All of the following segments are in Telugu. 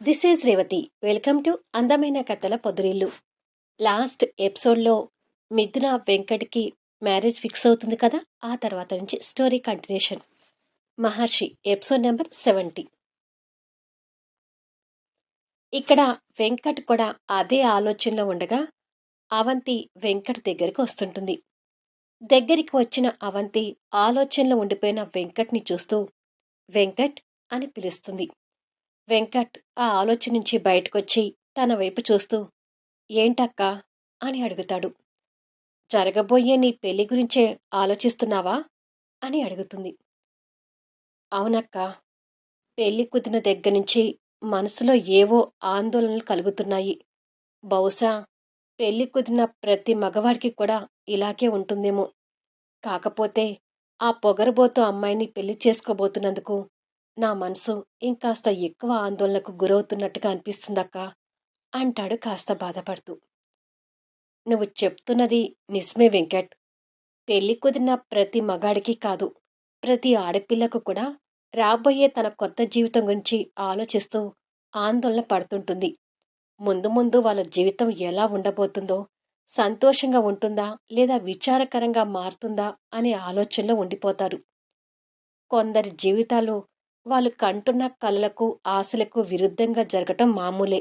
This is Revathi welcome to అందమైన కథల పొదురిల్లు లాస్ట్ ఎపిసోడ్లో మిథున వెంకట్కి మ్యారేజ్ ఫిక్స్ అవుతుంది కదా? ఆ తర్వాత నుంచి story continuation Maharshi episode number seventy ఇక్కడ వెంకట్ కూడా అదే ఆలోచనలో ఉండగా అవంతి వెంకట్ దగ్గరికి వస్తుంటుంది. దగ్గరికి వచ్చిన అవంతి ఆలోచనలో ఉండిపోయిన వెంకట్ని చూస్తూ వెంకట్ అని పిలుస్తుంది. వెంకట్ ఆ ఆలోచన నుంచి బయటకొచ్చి తన వైపు చూస్తూ ఏంటక్కా? అని అడుగుతాడు. జరగబోయే నీ పెళ్ళి గురించే ఆలోచిస్తున్నావా? అని అడుగుతుంది. అవునక్క. పెళ్ళి కుదిరిన దగ్గర నుంచి మనసులో ఏవో ఆందోళనలు కలుగుతున్నాయి. బహుశా పెళ్ళి కుదిరిన ప్రతి మగవాడికి కూడా ఇలాగే ఉంటుందేమో. కాకపోతే ఆ పొగరబోతు అమ్మాయిని పెళ్ళి చేసుకోబోతున్నందుకు నా మనసు ఇంకాస్త ఎక్కువ ఆందోళనకు గురవుతున్నట్టుగా అనిపిస్తుందక్క అంటాడు కాస్త బాధపడుతూ. నువ్వు చెప్తున్నది నిజమే వెంకట్. పెళ్ళి కుదిరిన ప్రతి మగాడికి కాదు ప్రతి ఆడపిల్లకు కూడా రాబోయే తన కొత్త జీవితం గురించి ఆలోచిస్తూ ఆందోళన పడుతుంటుంది. ముందు ముందు వాళ్ళ జీవితం ఎలా ఉండబోతుందో సంతోషంగా ఉంటుందా లేదా విచారకరంగా మారుతుందా అనే ఆలోచనలో ఉండిపోతారు. కొందరి జీవితాలు వాళ్ళు కంటున్న కళలకు ఆశలకు విరుద్ధంగా జరగటం మామూలే.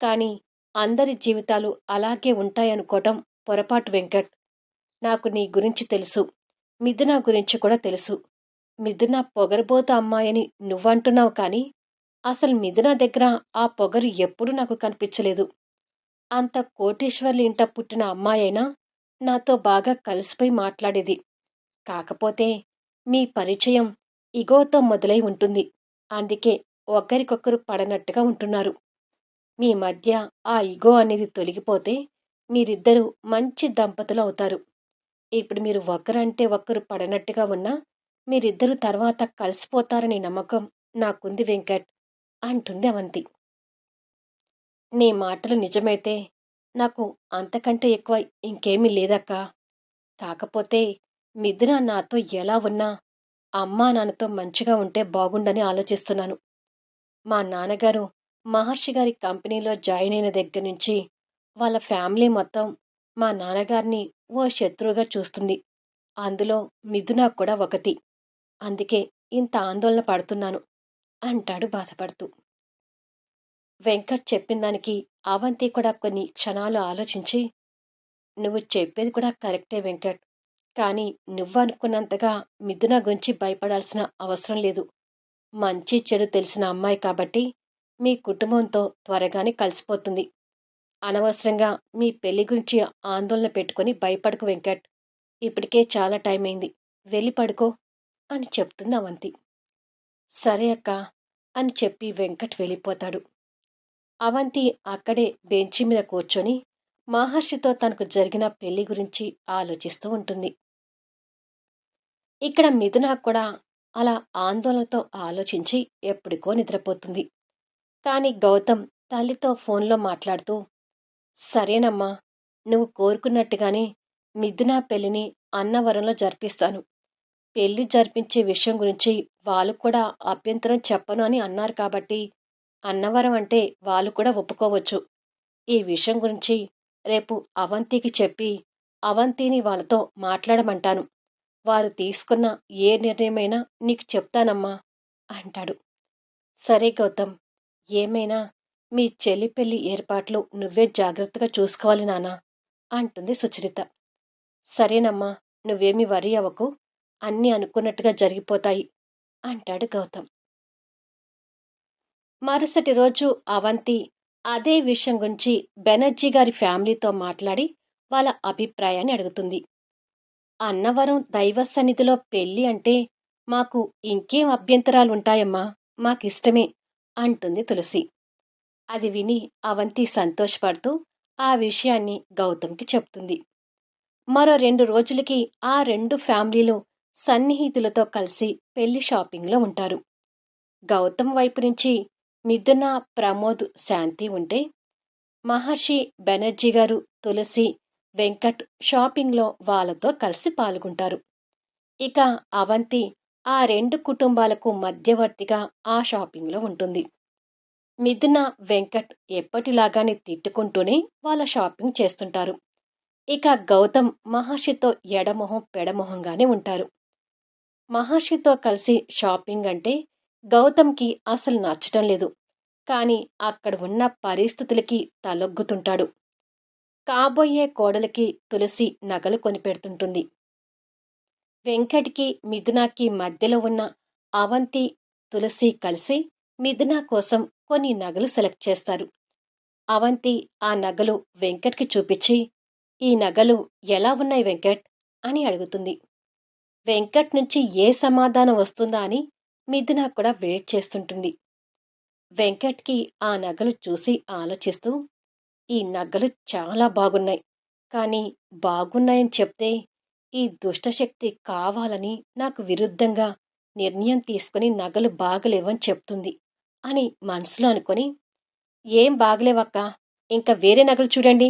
కానీ అందరి జీవితాలు అలాగే ఉంటాయనుకోవటం పొరపాటు వెంకట్. నాకు నీ గురించి తెలుసు. మిథున గురించి కూడా తెలుసు. మిథున పొగరబోతు అమ్మాయని నువ్వంటున్నావు కానీ అసలు మిథున దగ్గర ఆ పొగరు ఎప్పుడూ నాకు కనిపించలేదు. అంత కోటేశ్వర్లు ఇంట పుట్టిన అమ్మాయైనా నాతో బాగా కలిసిపోయి మాట్లాడేది. కాకపోతే మీ పరిచయం ఇగోతో మొదలై ఉంటుంది. అందుకే ఒకరికొకరు పడనట్టుగా ఉంటున్నారు. మీ మధ్య ఆ ఇగో అనేది తొలగిపోతే మీరిద్దరూ మంచి దంపతులు అవుతారు. ఇప్పుడు మీరు ఒకరంటే ఒకరు పడనట్టుగా ఉన్నా మీరిద్దరూ తర్వాత కలిసిపోతారని నమ్మకం నాకుంది వెంకట్ అంటుంది అవంతి. నీ మాటలు నిజమైతే నాకు అంతకంటే ఎక్కువ ఇంకేమీ లేదక్కా. కాకపోతే మిథున నాతో ఎలా ఉన్నా అమ్మా నాన్నతో మంచిగా ఉంటే బాగుండని ఆలోచిస్తున్నాను. మా నాన్నగారు మహర్షి గారి కంపెనీలో జాయిన్ అయిన దగ్గర నుంచి వాళ్ళ ఫ్యామిలీ మొత్తం మా నాన్నగారిని ఓ శత్రువుగా చూస్తుంది. అందులో మిథున కూడా ఒకటి. అందుకే ఇంత ఆందోళన పడుతున్నాను అంటాడు బాధపడుతూ. వెంకట్ చెప్పిన దానికి అవంతి కూడా కొన్ని క్షణాలు ఆలోచించి నువ్వు చెప్పేది కూడా కరెక్టే వెంకట్. కానీ నువ్వనుకున్నంతగా మిథున గురించి భయపడాల్సిన అవసరం లేదు. మంచి చెడు తెలిసిన అమ్మాయి కాబట్టి మీ కుటుంబంతో త్వరగానే కలిసిపోతుంది. అనవసరంగా మీ పెళ్ళి గురించి ఆందోళన పెట్టుకొని భయపడకు వెంకట్. ఇప్పటికే చాలా టైం అయింది. వెళ్ళి పడుకో అని చెప్తుంది అవంతి. సరే అక్క అని చెప్పి వెంకట్ వెళ్ళిపోతాడు. అవంతి అక్కడే బెంచి మీద కూర్చొని మహర్షితో తనకు జరిగిన పెళ్ళి గురించి ఆలోచిస్తూ ఉంటుంది. ఇక్కడ మిథున కూడా అలా ఆందోళనతో ఆలోచించి ఎప్పటికో నిద్రపోతుంది. కానీ గౌతమ్ తల్లితో ఫోన్లో మాట్లాడుతూ సరేనమ్మా నువ్వు కోరుకున్నట్టుగానే మిథున పెళ్ళిని అన్నవరంలో జరిపిస్తాను. పెళ్ళి జరిపించే విషయం గురించి వాళ్ళు కూడా అభ్యంతరం చెప్పను అని అన్నారు కాబట్టి అన్నవరం అంటే వాళ్ళు కూడా ఒప్పుకోవచ్చు. ఈ విషయం గురించి రేపు అవంతికి చెప్పి అవంతిని వాళ్ళతో మాట్లాడమంటాను. వారు తీసుకున్న ఏ నిర్ణయమైనా నీకు చెప్తానమ్మా అంటాడు. సరే గౌతమ్ ఏమైనా మీ చెల్లి పెళ్ళి ఏర్పాట్లు నువ్వే జాగ్రత్తగా చూసుకోవాలి నానా అంటుంది సుచరిత. సరేనమ్మా నువ్వేమి వరి అవ్వకు అన్నీ అనుకున్నట్టుగా జరిగిపోతాయి అంటాడు గౌతమ్. మరుసటి రోజు అవంతి అదే విషయం గురించి బెనర్జీ గారి ఫ్యామిలీతో మాట్లాడి వాళ్ళ అభిప్రాయాన్ని అడుగుతుంది. అన్నవరం దైవ సన్నిధిలో పెళ్ళి అంటే మాకు ఇంకేం అభ్యంతరాలు ఉంటాయమ్మా మాకిష్టమే అంటుంది తులసి. అది విని అవంతి సంతోషపడుతూ ఆ విషయాన్ని గౌతమ్కి చెప్తుంది. మరో రెండు రోజులకి ఆ రెండు ఫ్యామిలీలు సన్నిహితులతో కలిసి పెళ్ళి షాపింగ్లో ఉంటారు. గౌతమ్ వైపు నుంచి మిథున ప్రమోద్ శాంతి ఉంటే మహర్షి బెనర్జీ గారు తులసి వెంకట్ షాపింగ్లో వాళ్ళతో కలిసి పాల్గొంటారు. ఇక అవంతి ఆ రెండు కుటుంబాలకు మధ్యవర్తిగా ఆ షాపింగ్లో ఉంటుంది. మిథున వెంకట్ ఎప్పటిలాగానే తిట్టుకుంటూనే వాళ్ళ షాపింగ్ చేస్తుంటారు. ఇక గౌతమ్ మహర్షితో ఎడమొహం పెడమొహంగానే ఉంటారు. మహర్షితో కలిసి షాపింగ్ అంటే గౌతమ్కి అసలు నచ్చటం లేదు. కానీ అక్కడ ఉన్న పరిస్థితులకి తలొగ్గుతుంటాడు. కాబోయే కోడలికి తులసి నగలు కొనిపెడుతుంటుంది. వెంకట్కి మిథునాకి మధ్యలో ఉన్న అవంతి తులసి కలిసి మిథున కోసం కొన్ని నగలు సెలెక్ట్ చేస్తారు. అవంతి ఆ నగలు వెంకట్కి చూపించి ఈ నగలు ఎలా ఉన్నాయి వెంకట్? అని అడుగుతుంది. వెంకట్ నుంచి ఏ సమాధానం వస్తుందా అని మిథున కూడా వెయిట్ చేస్తుంటుంది. వెంకట్కి ఆ నగలు చూసి ఆలోచిస్తూ ఈ నగలు చాలా బాగున్నాయి. కానీ బాగున్నాయని చెప్తే ఈ దుష్టశక్తి కావాలని నాకు విరుద్ధంగా నిర్ణయం తీసుకుని నగలు బాగలేవని చెప్తుంది అని మనసులో అనుకొని ఏం బాగలేవక్క? ఇంకా వేరే నగలు చూడండి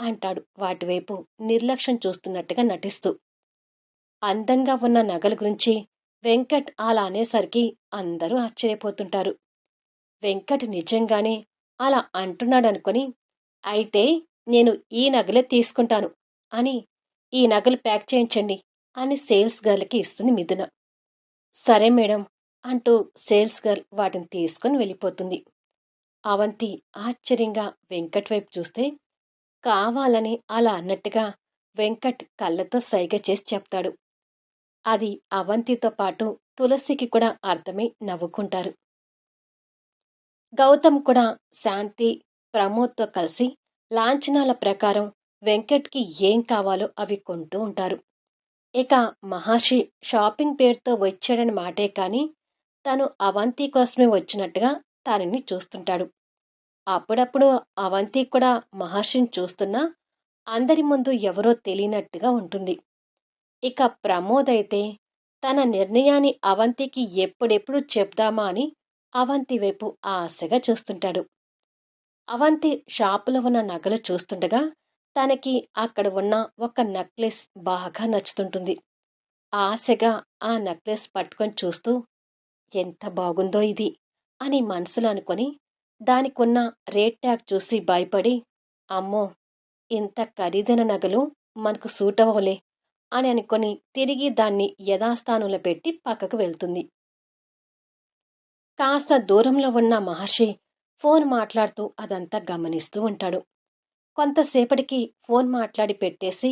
అంటాడు వాటివైపు నిర్లక్ష్యం చూస్తున్నట్టుగా నటిస్తూ. అందంగా ఉన్న నగల గురించి వెంకట్ అలా అనేసరికి అందరూ ఆశ్చర్యపోతుంటారు. వెంకట్ నిజంగానే అలా అంటున్నాడనుకొని అయితే నేను ఈ నగలే తీసుకుంటాను అని ఈ నగలు ప్యాక్ చేయించండి అని సేల్స్ గర్ల్కి ఇస్తుంది మిథున. సరే మేడం అంటూ సేల్స్ గర్ల్ వాటిని తీసుకొని వెళ్ళిపోతుంది. అవంతి ఆశ్చర్యంగా వెంకట్ వైపు చూస్తే కావాలని అలా అన్నట్టుగా వెంకట్ కళ్ళతో సైగ చేసి చెప్తాడు. అది అవంతితో పాటు తులసికి కూడా అర్థమై నవ్వుకుంటారు. గౌతమ్ కూడా శాంతి ప్రమోద్తో కలిసి లాంఛనాల ప్రకారం వెంకట్కి ఏం కావాలో అవి కొంటూ ఉంటారు. ఇక మహర్షి షాపింగ్ పేరుతో వచ్చాడని మాటే కానీ తను అవంతి కోసమే వచ్చినట్టుగా తనని చూస్తుంటాడు. అప్పుడప్పుడు అవంతి కూడా మహర్షిని చూస్తున్నా అందరి ముందు ఎవరో తెలియనట్టుగా ఉంటుంది. ఇక ప్రమోద్ అయితే తన నిర్ణయాన్ని అవంతికి ఎప్పుడెప్పుడు చెప్దామా అని అవంతి వైపు ఆశగా చూస్తుంటాడు. అవంతి షాపులో ఉన్న నగలు చూస్తుండగా తనకి అక్కడ ఉన్న ఒక నెక్లెస్ బాగా నచ్చుతుంటుంది. ఆశగా ఆ నెక్లెస్ పట్టుకొని చూస్తూ ఎంత బాగుందో ఇది అని మనసులో అనుకొని దానికున్న రేట్ ట్యాగ్ చూసి భయపడి అమ్మో ఇంత ఖరీదైన నగలు మనకు సూట్ అవ్వలే అని అనుకొని తిరిగి దాన్ని యథాస్థానంలో పెట్టి పక్కకు వెళ్తుంది. కాస్త దూరంలో ఉన్న మహర్షి ఫోన్ మాట్లాడుతూ అదంతా గమనిస్తూ ఉంటాడు. కొంతసేపటికి ఫోన్ మాట్లాడి పెట్టేసి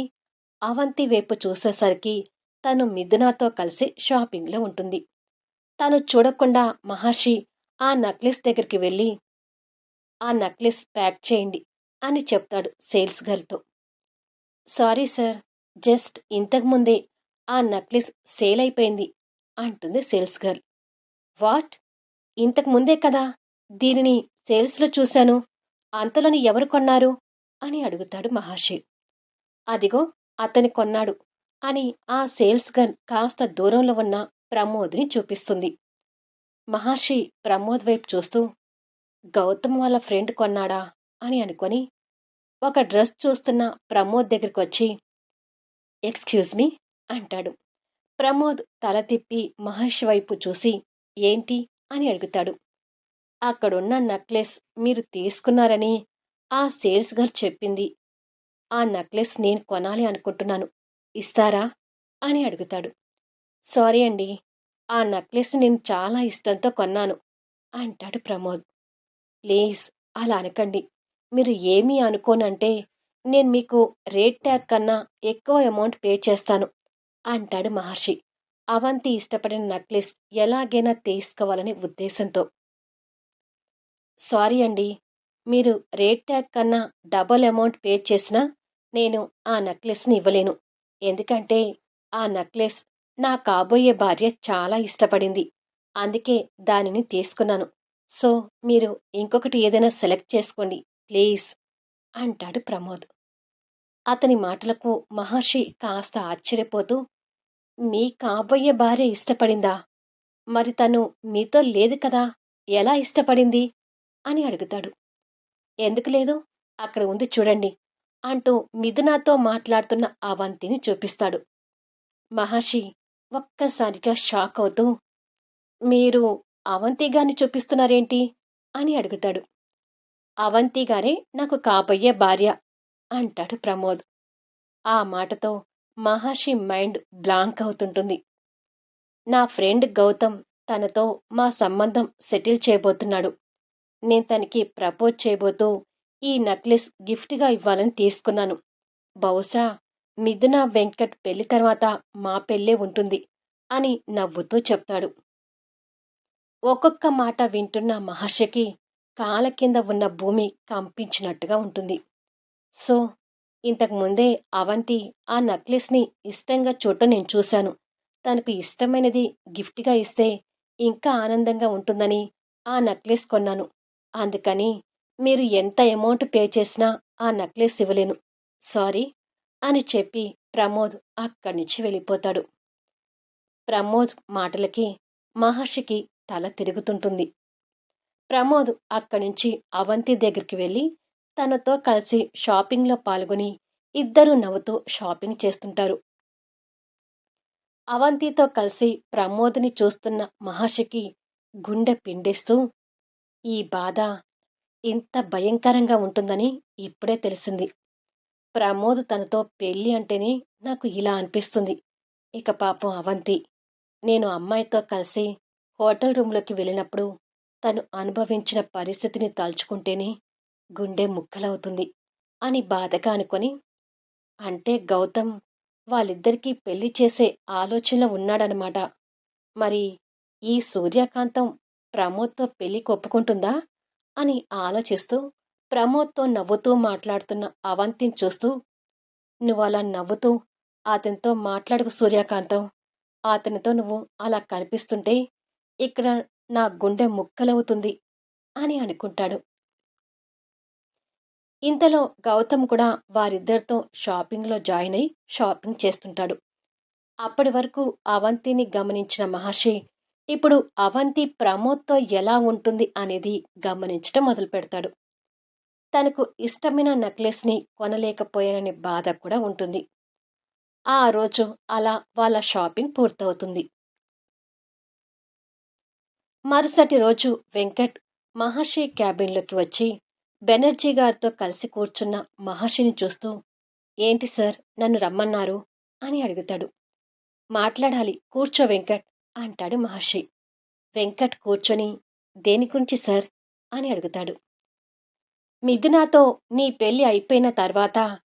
అవంతి వైపు చూసేసరికి తను మిథునాతో కలిసి షాపింగ్లో ఉంటుంది. తను చూడకుండా మహర్షి ఆ నక్లెస్ దగ్గరికి వెళ్ళి ఆ నక్లెస్ ప్యాక్ చేయండి అని చెప్తాడు సేల్స్ గర్ల్తో. సారీ సార్ జస్ట్ ఇంతకుముందే ఆ నక్లెస్ సేల్ అయిపోయింది అంటుంది సేల్స్ గర్ల్. వాట్? ఇంతకు ముందే కదా దీనిని సేల్స్లో చూశాను అంతలోని ఎవరు కొన్నారు? అని అడుగుతాడు మహర్షి. అదిగో అతని కొన్నాడు అని ఆ సేల్స్ గర్ల్ కాస్త దూరంలో ఉన్న ప్రమోద్ని చూపిస్తుంది. మహర్షి ప్రమోద్ వైపు చూస్తూ గౌతమ్ వాళ్ళ ఫ్రెండ్ కొన్నాడా? అని అనుకొని ఒక డ్రెస్ చూస్తున్న ప్రమోద్ దగ్గరికి వచ్చి ఎక్స్క్యూజ్ మీ అంటాడు. ప్రమోద్ తల తిప్పి మహర్షి వైపు చూసి ఏంటి? అని అడుగుతాడు. అక్కడున్న నెక్లెస్ మీరు తీసుకున్నారని ఆ సేల్స్ గర్ల్ చెప్పింది. ఆ నెక్లెస్ నేను కొనాలి అనుకుంటున్నాను. ఇస్తారా? అని అడుగుతాడు. సారీ అండి ఆ నెక్లెస్ నేను చాలా ఇష్టంతో కొన్నాను అంటాడు ప్రమోద్. ప్లీజ్ అలా అనకండి. మీరు ఏమీ అనుకోనంటే నేను మీకు రేట్ ట్యాగ్ కన్నా ఎక్కువ అమౌంట్ పే చేస్తాను అంటాడు మహర్షి. అవంతి ఇష్టపడిన నక్లెస్ ఎలాగైనా తీసుకోవాలనే ఉద్దేశంతో. సారీ అండి మీరు రేట్ ట్యాగ్ కన్నా డబల్ అమౌంట్ పే చేసినా నేను ఆ నెక్లెస్ని ఇవ్వలేను. ఎందుకంటే ఆ నక్లెస్ నా కాబోయే భార్య చాలా ఇష్టపడింది అందుకే దానిని తీసుకున్నాను. సో మీరు ఇంకొకటి ఏదైనా సెలెక్ట్ చేసుకోండి ప్లీజ్. అంటాడు ప్రమోద్. అతని మాటలకు మహర్షి కాస్త ఆశ్చర్యపోతూ మీ కాబోయే భార్య ఇష్టపడిందా? మరి తను మీతో లేదు కదా ఎలా ఇష్టపడింది? అని అడుగుతాడు. ఎందుకు లేదు? అక్కడ ఉంది చూడండి అంటూ మిథునాతో మాట్లాడుతున్న అవంతిని చూపిస్తాడు. మహర్షి ఒక్కసారిగా షాక్ అవుతూ మీరు అవంతి గారిని చూపిస్తున్నారేంటి? అని అడుగుతాడు. అవంతి గారే నాకు కాబోయే భార్య అంటాడు ప్రమోద్. ఆ మాటతో మహర్షి మైండ్ బ్లాంక్ అవుతుంటుంది. నా ఫ్రెండ్ గౌతమ్ తనతో మా సంబంధం సెటిల్ చేయబోతున్నాడు. నేను తనకి ప్రపోజ్ చేయబోతూ ఈ నెక్లెస్ గిఫ్ట్గా ఇవ్వాలని తీసుకున్నాను. బహుశా మిథున వెంకట్ పెళ్ళి తర్వాత మా పెళ్ళే ఉంటుంది అని నవ్వుతూ చెప్తాడు. ఒక్కొక్క మాట వింటున్న మహర్షికి కాల కింద ఉన్న భూమి కంపించినట్టుగా ఉంటుంది. సో ఇంతకు ముందే అవంతి ఆ నెక్లెస్ని ఇష్టంగా చూడటం నేను చూశాను. తనకు ఇష్టమైనది గిఫ్ట్గా ఇస్తే ఇంకా ఆనందంగా ఉంటుందని ఆ నెక్లెస్ కొన్నాను. అందుకని మీరు ఎంత అమౌంట్ పే చేసినా ఆ నెక్లెస్ ఇవ్వలేను. సారీ అని చెప్పి ప్రమోద్ అక్కడి నుంచి వెళ్ళిపోతాడు. ప్రమోద్ మాటలకి మహర్షికి తల తిరుగుతుంటుంది. ప్రమోద్ అక్కడి నుంచి అవంతి దగ్గరికి వెళ్ళి తనతో కలిసి షాపింగ్లో పాల్గొని ఇద్దరూ నవ్వుతూ షాపింగ్ చేస్తుంటారు. అవంతితో కలిసి ప్రమోద్ని చూస్తున్న మహర్షికి గుండె పిండేస్తూ ఈ బాధ ఇంత భయంకరంగా ఉంటుందని ఇప్పుడే తెలిసింది. ప్రమోద్ తనతో పెళ్ళి అంటేనే నాకు ఇలా అనిపిస్తుంది. ఇక పాపం అవంతి నేను అమ్మాయితో కలిసి హోటల్ రూమ్లోకి వెళ్ళినప్పుడు తను అనుభవించిన పరిస్థితిని తలుచుకుంటేనే గుండె ముక్కలవుతుంది అని బాధగా అనుకొని అంటే గౌతమ్ వాళ్ళిద్దరికీ పెళ్ళి చేసే ఆలోచనలో ఉన్నాడనమాట. మరి ఈ సూర్యకాంతం ప్రమోద్తో పెళ్ళి ఒప్పుకుంటుందా అని ఆలోచిస్తూ ప్రమోద్తో నవ్వుతూ మాట్లాడుతున్న అవంతిని చూస్తూ నువ్వు అలా నవ్వుతూ అతనితో మాట్లాడుకు సూర్యకాంతం. అతనితో నువ్వు అలా కనిపిస్తుంటే ఇక్కడ నా గుండె ముక్కలవుతుంది అని అనుకుంటాడు. ఇంతలో గౌతమ్ కూడా వారిద్దరితో షాపింగ్లో జాయిన్ అయి షాపింగ్ చేస్తుంటాడు. అప్పటి వరకు అవంతిని గమనించిన మహర్షి ఇప్పుడు అవంతి ప్రమోద్తో ఎలా ఉంటుంది అనేది గమనించడం మొదలు పెడతాడు తనకు ఇష్టమైన నెక్లెస్ని కొనలేకపోయాననే బాధ కూడా ఉంటుంది. ఆ రోజు అలా వాళ్ళ షాపింగ్ పూర్తవుతుంది. మరుసటి రోజు వెంకట్ మహర్షి క్యాబిన్లోకి వచ్చి బెనర్జీ గారితో కలిసి కూర్చున్న మహర్షిని చూస్తూ ఏంటి సార్ నన్ను రమ్మన్నారు? అని అడుగుతాడు. మాట్లాడాలి కూర్చో వెంకట్ అంటాడు మహర్షి. వెంకట్ కూర్చొని దేని గురించి సార్? అని అడుగుతాడు. మిథునాతో నీ పెళ్ళి అయిపోయిన తర్వాత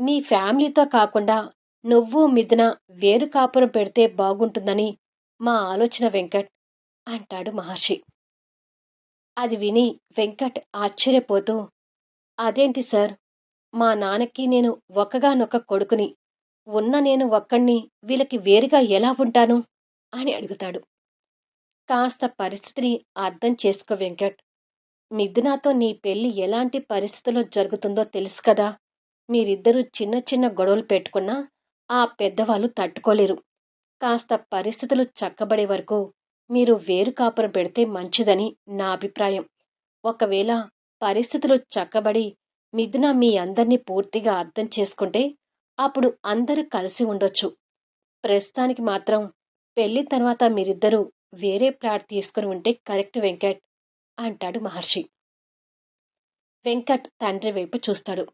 మీ ఫ్యామిలీతో కాకుండా నువ్వు మిథున వేరు కాపురం పెడితే బాగుంటుందని మా ఆలోచన వెంకట్. అంటాడు మహర్షి. అది విని వెంకట్ ఆశ్చర్యపోతూ అదేంటి సార్? మా నాన్నకి నేను ఒక్కగానొక్క కొడుకుని ఉన్న నేను ఒక్కణ్ణి వీళ్ళకి వేరుగా ఎలా ఉంటాను? అని అడుగుతాడు. కాస్త పరిస్థితిని అర్థం చేసుకో వెంకట్. మిథునాతో నీ పెళ్ళి ఎలాంటి పరిస్థితుల్లో జరుగుతుందో తెలుసు కదా. మీరిద్దరూ చిన్న చిన్న గొడవలు పెట్టుకున్నా ఆ పెద్దవాళ్ళు తట్టుకోలేరు. కాస్త పరిస్థితులు చక్కబడే వరకు మీరు వేరు కాపురం పెడితే మంచిదని నా అభిప్రాయం. ఒకవేళ పరిస్థితులు చక్కబడి మిథున మీ అందరినీ పూర్తిగా అర్థం చేసుకుంటే అప్పుడు అందరూ కలిసి ఉండొచ్చు. ప్రస్తుతానికి మాత్రం పెళ్ళి తర్వాత మీరిద్దరూ వేరే ప్లాట్ తీసుకుని ఉంటే కరెక్ట్ వెంకట్ అంటాడు మహర్షి. వెంకట్ తండ్రి వైపు చూస్తాడు.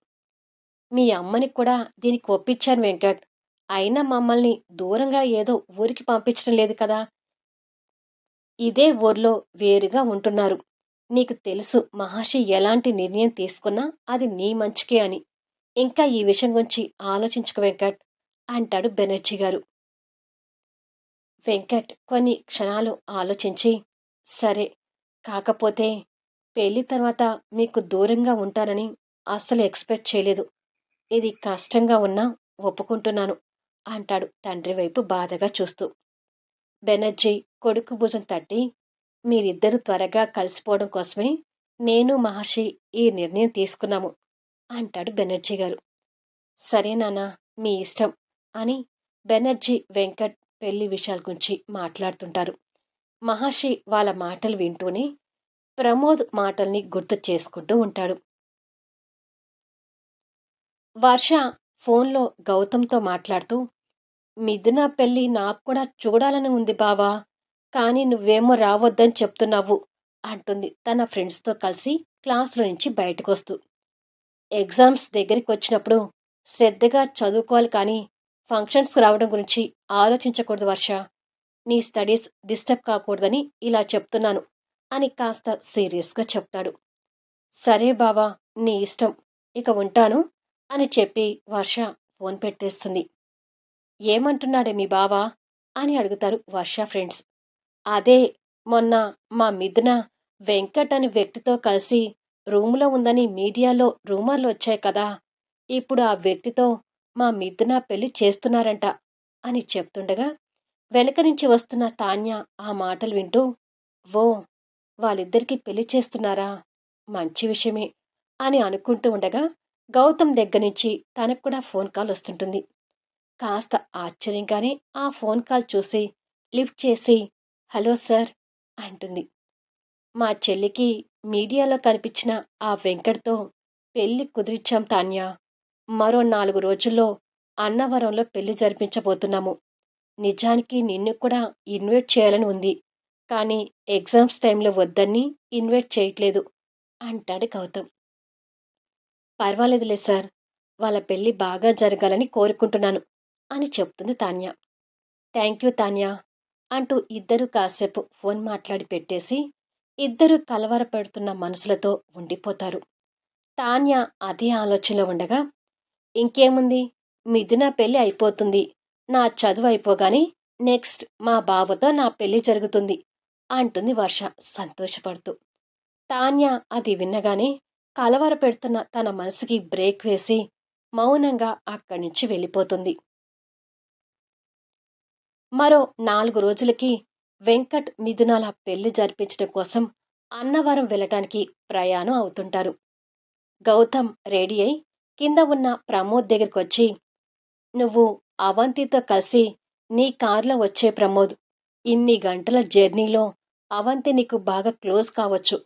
మీ అమ్మని కూడా దీనికి ఒప్పించాను వెంకట్. అయినా మమ్మల్ని దూరంగా ఏదో ఊరికి పంపించడం లేదు కదా? ఇదే ఊర్లో వేరుగా ఉంటున్నారు. నీకు తెలుసు మహర్షి ఎలాంటి నిర్ణయం తీసుకున్నా అది నీ మంచికే అని. ఇంకా ఈ విషయం గురించి ఆలోచించుకు వెంకట్ అంటాడు బెనర్జీ గారు. వెంకట్ కొన్ని క్షణాలు ఆలోచించి సరే కాకపోతే పెళ్ళి తర్వాత మీకు దూరంగా ఉంటానని అస్సలు ఎక్స్పెక్ట్ చేయలేదు. ఇది కష్టంగా ఉన్నా ఒప్పుకుంటున్నాను అంటాడు తండ్రి వైపు బాధగా చూస్తూ. బెనర్జీ కొడుకు భుజం తట్టి మీరిద్దరూ త్వరగా కలిసిపోవడం కోసమే నేను మహర్షి ఈ నిర్ణయం తీసుకున్నాము అంటాడు బెనర్జీ గారు. సరే నాన్న మీ ఇష్టం అని బెనర్జీ వెంకట్ పెళ్ళి విషయాల గురించి మాట్లాడుతుంటారు. మహర్షి వాళ్ళ మాటలు వింటూనే ప్రమోద్ మాటల్ని గుర్తు చేసుకుంటూ ఉంటాడు. వర్ష ఫోన్లో గౌతమ్తో మాట్లాడుతూ మిథున పెళ్ళి నాకు కూడా చూడాలని ఉంది బావా. కానీ నువ్వేమో రావద్దని చెప్తున్నావు అంటుంది తన ఫ్రెండ్స్తో కలిసి క్లాసులో నుంచి బయటకు వస్తూ ఎగ్జామ్స్ దగ్గరికి వచ్చినప్పుడు శ్రద్ధగా చదువుకోవాలి కానీ ఫంక్షన్స్కి రావడం గురించి ఆలోచించకూడదు వర్ష. నీ స్టడీస్ డిస్టర్బ్ కాకూడదని ఇలా చెప్తున్నాను అని కాస్త సీరియస్గా చెప్తాడు. సరే బావా నీ ఇష్టం ఇక ఉంటాను అని చెప్పి వర్ష ఫోన్ పెట్టేస్తుంది. ఏమంటున్నాడే మీ బావా? అని అడుగుతారు వర్ష ఫ్రెండ్స్. అదే మొన్న మా మిథున వెంకట్ అనే వ్యక్తితో కలిసి రూములో ఉందని మీడియాలో రూమర్లు వచ్చాయి కదా. ఇప్పుడు ఆ వ్యక్తితో మా మిథున పెళ్ళి చేస్తున్నారంట అని చెప్తుండగా వెనక నుంచి వస్తున్న తాన్య ఆ మాటలు వింటూ ఓ వాళ్ళిద్దరికీ పెళ్ళి చేస్తున్నారా? మంచి విషయమే అని అనుకుంటూ ఉండగా గౌతమ్ దగ్గర నుంచి తనకు కూడా ఫోన్ కాల్ వస్తుంటుంది. కాస్త ఆశ్చర్యంగానే ఆ ఫోన్ కాల్ చూసి లిఫ్ట్ చేసి హలో సార్ అంటుంది. మా చెల్లికి మీడియాలో కనిపించిన ఆ వెంకట్తో పెళ్ళి కుదిరిచ్చాం తాన్య. మరో నాలుగు రోజుల్లో అన్నవరంలో పెళ్ళి జరిపించబోతున్నాము. నిజానికి నిన్ను కూడా ఇన్వైట్ చేయాలని ఉంది. కానీ ఎగ్జామ్స్ టైంలో వద్దని ఇన్వైట్ చేయట్లేదు అంటాడు గౌతమ్. పర్వాలేదులే సార్. వాళ్ళ పెళ్ళి బాగా జరగాలని కోరుకుంటున్నాను. అని చెప్తుంది తాన్య. థ్యాంక్ యూ తాన్య అంటూ ఇద్దరు కాసేపు ఫోన్ మాట్లాడి పెట్టేసి ఇద్దరు కలవర పెడుతున్న మనసులతో ఉండిపోతారు. తాన్య అదే ఆలోచనలో ఉండగా ఇంకేముంది? మిథున పెళ్ళి అయిపోతుంది. నా చదువు అయిపోగానే నెక్స్ట్ మా బావతో నా పెళ్ళి జరుగుతుంది అంటుంది వర్ష సంతోషపడుతూ. తాన్య అది విన్నగానే కలవర పెడుతున్న తన మనసుకి బ్రేక్ వేసి మౌనంగా అక్కడి నుంచి వెళ్ళిపోతుంది. మరో నాలుగు రోజులకి వెంకట్ మిథునాల పెళ్ళి జరిపించడం కోసం అన్నవరం వెళ్ళటానికి ప్రయాణం అవుతుంటారు. గౌతమ్ రెడీ అయి కింద ఉన్న ప్రమోద్ దగ్గరికి వచ్చి నువ్వు అవంతితో కలిసి నీ కార్లో వచ్చే ప్రమోద్ ఇన్ని గంటల జర్నీలో అవంతి నీకు బాగా క్లోజ్ కావచ్చు.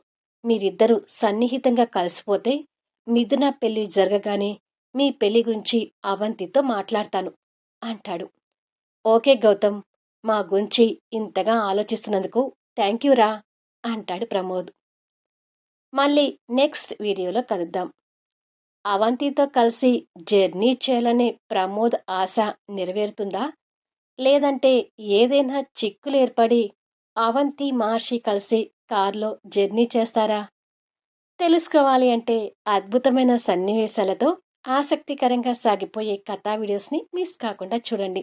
మీరిద్దరూ సన్నిహితంగా కలిసిపోతే మిథున పెళ్ళి జరగగానే మీ పెళ్ళి గురించి అవంతితో మాట్లాడతాను అంటాడు. ఓకే గౌతమ్ మా గురించి ఇంతగా ఆలోచిస్తున్నందుకు థ్యాంక్ యూ రా అంటాడు ప్రమోద్. మళ్ళీ నెక్స్ట్ వీడియోలో కలుద్దాం. అవంతితో కలిసి జర్నీ చేయాలనే ప్రమోద్ ఆశ నెరవేరుతుందా? లేదంటే ఏదైనా చిక్కులు ఏర్పడి అవంతి మహర్షి కలిసి కారులో జర్నీ చేస్తారా? తెలుసుకోవాలి అంటే అద్భుతమైన సన్నివేశాలతో ఆసక్తికరంగా సాగిపోయే కథా వీడియోస్ని మిస్ కాకుండా చూడండి.